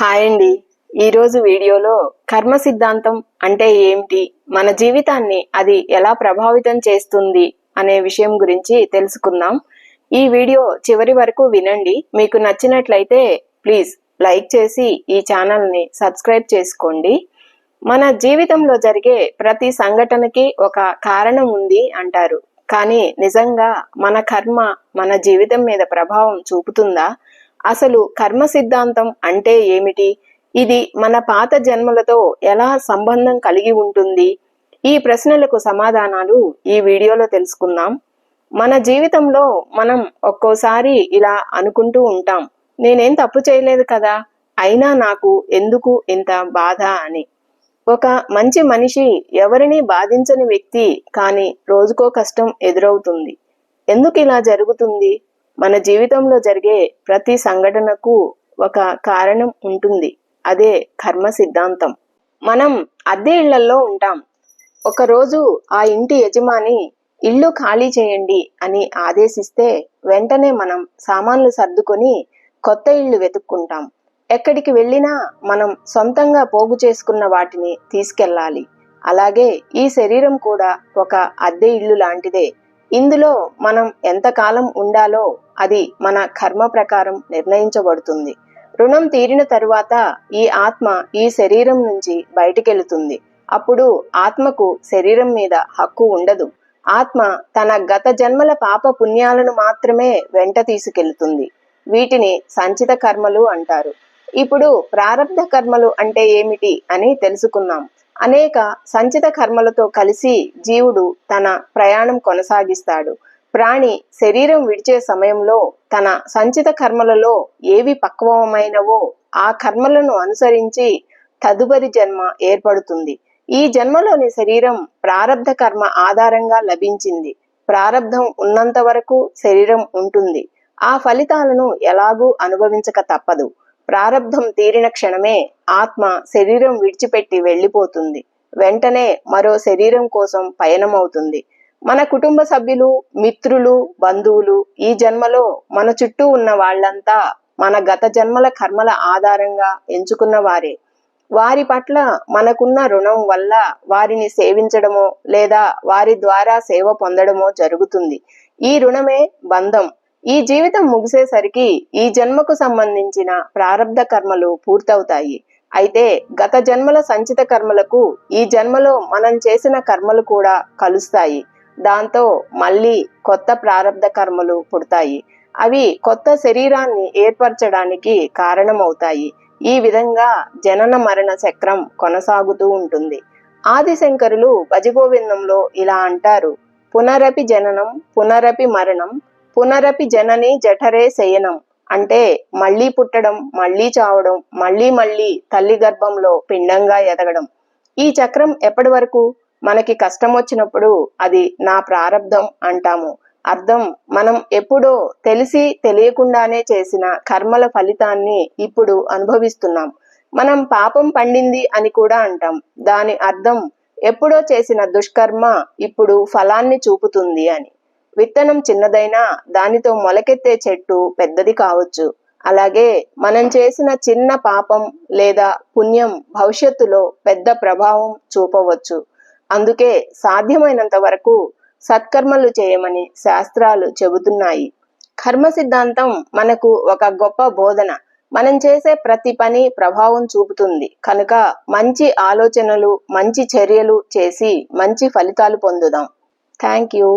Hi అండి. ఈరోజు వీడియోలో కర్మ సిద్ధాంతం అంటే ఏమిటి? మన జీవితాన్ని అది ఎలా ప్రభావితం చేస్తుంది అనే విషయం గురించి తెలుసుకుందాం. ఈ వీడియో చివరి వరకు వినండి. మీకు నచ్చినట్లయితే ప్లీజ్ లైక్ చేసి ఈ ఛానల్ని సబ్స్క్రైబ్ చేసుకోండి. మన జీవితంలో జరిగే ప్రతి సంఘటనకి ఒక కారణం ఉంది అంటారు. కానీ నిజంగా మన కర్మ మన జీవితం మీద ప్రభావం చూపుతుందా? అసలు కర్మ సిద్ధాంతం అంటే ఏమిటి? ఇది మన పాత జన్మలతో ఎలా సంబంధం కలిగి ఉంటుంది? ఈ ప్రశ్నలకు సమాధానాలు ఈ వీడియోలో తెలుసుకుందాం. మన జీవితంలో మనం ఒక్కోసారి ఇలా అనుకుంటూ ఉంటాం నేనేం తప్పు చేయలేదు కదా? అయినా నాకు ఎందుకు ఇంత బాధ? అని. ఒక మంచి మనిషి ఎవరిని బాధించని వ్యక్తి కానీ రోజుకో కష్టం ఎదురవుతుంది. ఎందుకు ఇలా జరుగుతుంది? మన జీవితంలో జరిగే ప్రతి సంఘటనకు ఒక కారణం ఉంటుంది. అదే కర్మ సిద్ధాంతం. మనం అద్దె ఇళ్ళలో ఉంటాం. ఒకరోజు ఆ ఇంటి యజమాని ఇల్లు ఖాళీ చేయండి అని ఆదేశిస్తే వెంటనే మనం సామాన్లు సర్దుకొని కొత్త ఇల్లు వెతుక్కుంటాం. ఎక్కడికి వెళ్ళినా మనం సొంతంగా పోగు చేసుకున్న వాటిని తీసుకెళ్ళాలి. అలాగే ఈ శరీరం కూడా ఒక అద్దె ఇల్లు లాంటిదే. ఇందులో మనం ఎంతకాలం ఉండాలో అది మన కర్మ ప్రకారం నిర్ణయించబడుతుంది. రుణం తీరిన తరువాత ఈ ఆత్మ ఈ శరీరం నుంచి బయటికెళుతుంది. అప్పుడు ఆత్మకు శరీరం మీద హక్కు ఉండదు. ఆత్మ తన గత జన్మల పాప పుణ్యాలను మాత్రమే వెంట తీసుకెళ్తుంది. వీటిని సంచిత కర్మలు అంటారు. ఇప్పుడు ప్రారంధ కర్మలు అంటే ఏమిటి అని తెలుసుకున్నాం అనేక సంచిత కర్మలతో కలిసి జీవుడు తన ప్రయాణం కొనసాగిస్తాడు. ప్రాణి శరీరం విడిచే సమయంలో తన సంచిత కర్మలలో ఏవి పక్వమైనవో ఆ కర్మలను అనుసరించి తదుపరి జన్మ ఏర్పడుతుంది. ఈ జన్మలోని శరీరం ప్రారంధ కర్మ ఆధారంగా లభించింది. ప్రారంధం ఉన్నంత వరకు శరీరం ఉంటుంది. ఆ ఫలితాలను ఎలాగూ అనుభవించక తప్పదు. ప్రారంధం తీరిన క్షణమే ఆత్మ శరీరం విడిచిపెట్టి వెళ్ళిపోతుంది. వెంటనే మరో శరీరం కోసం పయనమవుతుంది. మన కుటుంబ సభ్యులు మిత్రులు బంధువులు ఈ జన్మలో మన చుట్టూ ఉన్న వాళ్ళంతా మన గత జన్మల కర్మల ఆధారంగా ఎంచుకున్న వారే. వారి పట్ల మనకున్న రుణం వల్ల వారిని సేవించడమో లేదా వారి ద్వారా సేవ పొందడమో జరుగుతుంది. ఈ రుణమే బంధం. ఈ జీవితం ముగిసేసరికి ఈ జన్మకు సంబంధించిన ప్రారంధ కర్మలు పూర్తవుతాయి. అయితే గత జన్మల సంచిత కర్మలకు ఈ జన్మలో మనం చేసిన కర్మలు కూడా కలుస్తాయి. దాంతో మళ్ళీ కొత్త ప్రారంధ కర్మలు పుడతాయి. అవి కొత్త శరీరాన్ని ఏర్పరచడానికి కారణమవుతాయి. ఈ విధంగా జనన మరణ చక్రం కొనసాగుతూ ఉంటుంది. ఆదిశంకరులు భజగోవిందంలో ఇలా అంటారు. పునరపి జననం పునరపి మరణం పునరపి జనని జఠరే శయనం. అంటే మళ్ళీ పుట్టడం మళ్ళీ చావడం మళ్ళీ మళ్ళీ తల్లి గర్భంలో పిండంగా ఎదగడం. ఈ చక్రం ఎప్పటి వరకు? మనకి కష్టం వచ్చినప్పుడు అది నా ప్రారంధం అంటాము. అర్థం మనం ఎప్పుడో తెలిసి తెలియకుండానే చేసిన కర్మల ఫలితాన్ని ఇప్పుడు అనుభవిస్తున్నాం. మనం పాపం పండింది అని కూడా అంటాం. దాని అర్థం ఎప్పుడో చేసిన దుష్కర్మ ఇప్పుడు ఫలాన్ని చూపుతుంది అని. విత్తనం చిన్నదైనా దానితో మొలకెత్తే చెట్టు పెద్దది కావచ్చు. అలాగే మనం చేసిన చిన్న పాపం లేదా పుణ్యం భవిష్యత్తులో పెద్ద ప్రభావం చూపవచ్చు. అందుకే సాధ్యమైనంత వరకు సత్కర్మలు చేయమని శాస్త్రాలు చెబుతున్నాయి. కర్మ సిద్ధాంతం మనకు ఒక గొప్ప బోధన. మనం చేసే ప్రతి పని ప్రభావం చూపుతుంది. కనుక మంచి ఆలోచనలు మంచి చర్యలు చేసి మంచి ఫలితాలు పొందుదాం. Thank you.